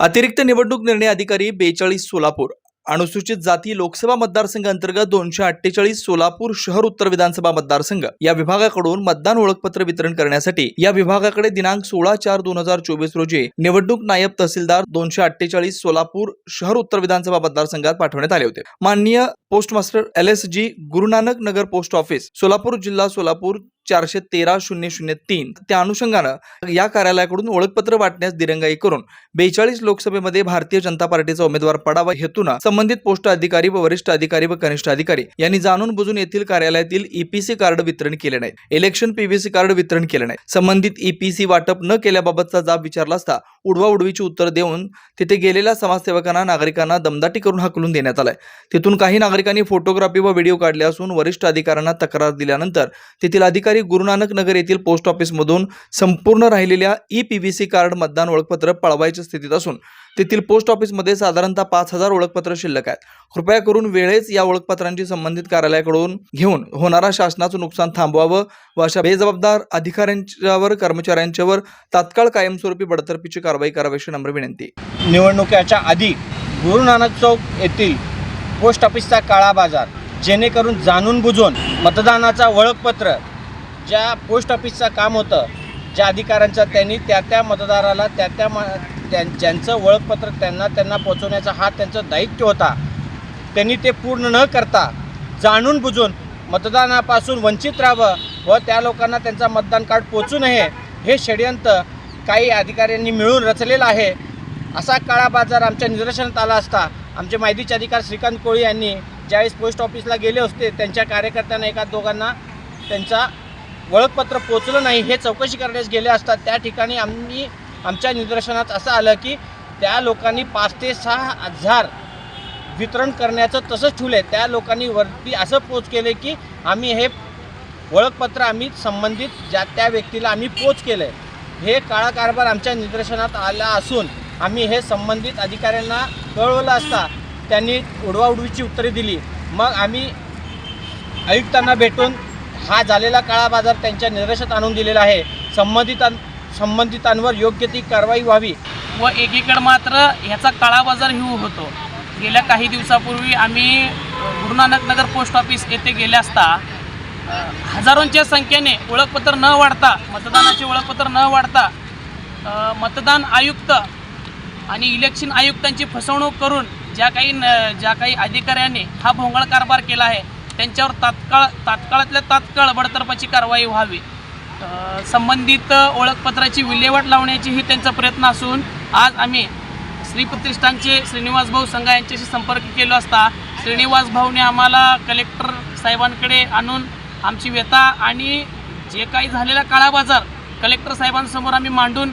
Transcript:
अतिरिक्त निवडणूक निर्णय अधिकारी बेचाळीस सोलापूर. अनुसूचित जाती लोकसभा मतदारसंघ अंतर्गत दोनशे अठ्ठेचाळीस सोलापूर शहर उत्तर विधानसभा मतदारसंघ या विभागाकडून मतदान ओळखपत्र वितरण करण्यासाठी या विभागाकडे दिनांक सोळा चार दोन हजार चोवीस रोजी निवडणूक नायब तहसीलदार दोनशे अठ्ठेचाळीस सोलापूर शहर उत्तर विधानसभा मतदारसंघात पाठवण्यात आले होते. माननीय post master L S G Gurunanak Nagar post office Solapur जिल्हा सोलापूर चारशे तेरा शून्य शून्य तीन. त्या अनुषंगानं या कार्यालयाकडून ओळखपत्र वाटण्यास दिरंगाई करून बेचाळीस लोकसभेमध्ये भारतीय जनता पार्टीचा उमेदवार पडावा हेतून संबंधित पोस्ट अधिकारी व वरिष्ठ अधिकारी व कनिष्ठ अधिकारी यांनी जाणून बुजून येथील कार्यालयातील ईपीसी कार्ड वितरण केले नाही. इलेक्शन पीव्हीसी कार्ड वितरण केले नाही. संबंधित ईपीसी वाटप न केल्याबाबतचा जाब विचारला असता उडवा उडवीची उत्तर देऊन तिथे गेलेल्या समाजसेवकांना नागरिकांना दमदाटी करून हकलून देण्यात आलाय. तिथून काही नागरिकांनी फोटोग्राफी व व्हिडिओ काढले असून वरिष्ठ अधिकाऱ्यांना तक्रार दिल्यानंतर तेथील अधिकारी गुरुनानक नगर येथील पोस्ट ऑफिसमधून संपूर्ण राहिलेल्या E P V C card मतदान ओळखपत्र पळवायच्या स्थितीत असून तेथील पोस्ट ऑफिसमध्ये साधारणतः पाच हजार ओळखपत्र शिल्लक आहेत. कृपया करून वेळेच या ओळखपत्रांची संबंधित कार्यालयाकडून घेऊन होणारा शासनाचं नुकसान थांबवावं व अशा बेजबाबदार अधिकाऱ्यांच्यावर कर्मचाऱ्यांच्यावर तात्काळ कायमस्वरूपी बडतर्फीची कारवाई करावी नम्र विनंती. निवडणुकीच्या आधी गुरु नानक चौक येथील पोस्ट ऑफिसचा काळा बाजार जेणेकरून जाणून बुजून मतदानाचा ओळखपत्र ज्या पोस्ट ऑफिसचं काम होतं ज्या अधिकाऱ्यांचं त्यांनी त्या त्या मतदाराला त्या त्या म त्यां ज्यांचं ओळखपत्र त्यांना त्यांना पोचवण्याचा हा त्यांचं दायित्व होता. त्यांनी ते पूर्ण न करता जाणून बुजून मतदानापासून वंचित राहावं व त्या लोकांना त्यांचा मतदान कार्ड पोचू नये हे षडयंत्र काही अधिकाऱ्यांनी मिळून रचलेलं आहे. असा काळा बाजार आमच्या निदर्शनात आला असता आमचे माहितीचे अधिकार श्रीकांत कोळी यांनी ज्यावेळेस पोस्ट ऑफिसला गेले होते त्यांच्या कार्यकर्त्यांना एका दोघांना त्यांचा ओळखपत्र पोचलं नाही हे चौकशी करण्यास गेले असतात त्या ठिकाणी आम्ही आमच्या निदर्शनात असं आलं की त्या लोकांनी पाच ते सहा हजार वितरण करण्याचं तसंच ठेवलं आहे त्या लोकांनी वरती असं पोच केले की आम्ही हे ओळखपत्र आम्ही संबंधित ज्या त्या व्यक्तीला आम्ही पोच केलं आहे हे काळा कारभार आमच्या निदर्शनात आला असून आम्ही हे संबंधित अधिकाऱ्यांना कळवलं असता त्यांनी उडवाउडवीची उत्तरे दिली. मग आम्ही आयुक्तांना भेटून हा झालेला काळा बाजार त्यांच्या निदर्शनात आणून दिलेला आहे. संबंधितां संबंधितांवर योग्य ती कारवाई व्हावी. व एकीकडे मात्र ह्याचा काळा बाजार ही होतो. गेल्या काही दिवसापूर्वी आम्ही अ, नगर पोस्ट ऑफिस येथे गेले असता हजारोंच्या संख्येने ओळखपत्र न वाढता मतदानाचे ओळखपत्र न वाढता मतदान आयुक्त आणि इलेक्शन आयुक्तांची फसवणूक करून ज्या काही न ज्या काही अधिकाऱ्यांनी हा भोंगळ कारभार केला आहे त्यांच्यावर तात्काळ तात्काळातल्या तात्काळ बडतर्फाची कारवाई व्हावी. संबंधित ओळखपत्राची विल्हेवाट लावण्याची ही त्यांचा प्रयत्न असून आज आम्ही श्री प्रतिष्ठानचे श्रीनिवास भाऊ संघा यांच्याशी संपर्क केला असता श्रीनिवास भाऊने आम्हाला कलेक्टर साहेबांकडे आणून आमची व्यथा आणि जे काही झालेला काळा बाजार कलेक्टर साहेबांसमोर आम्ही मांडून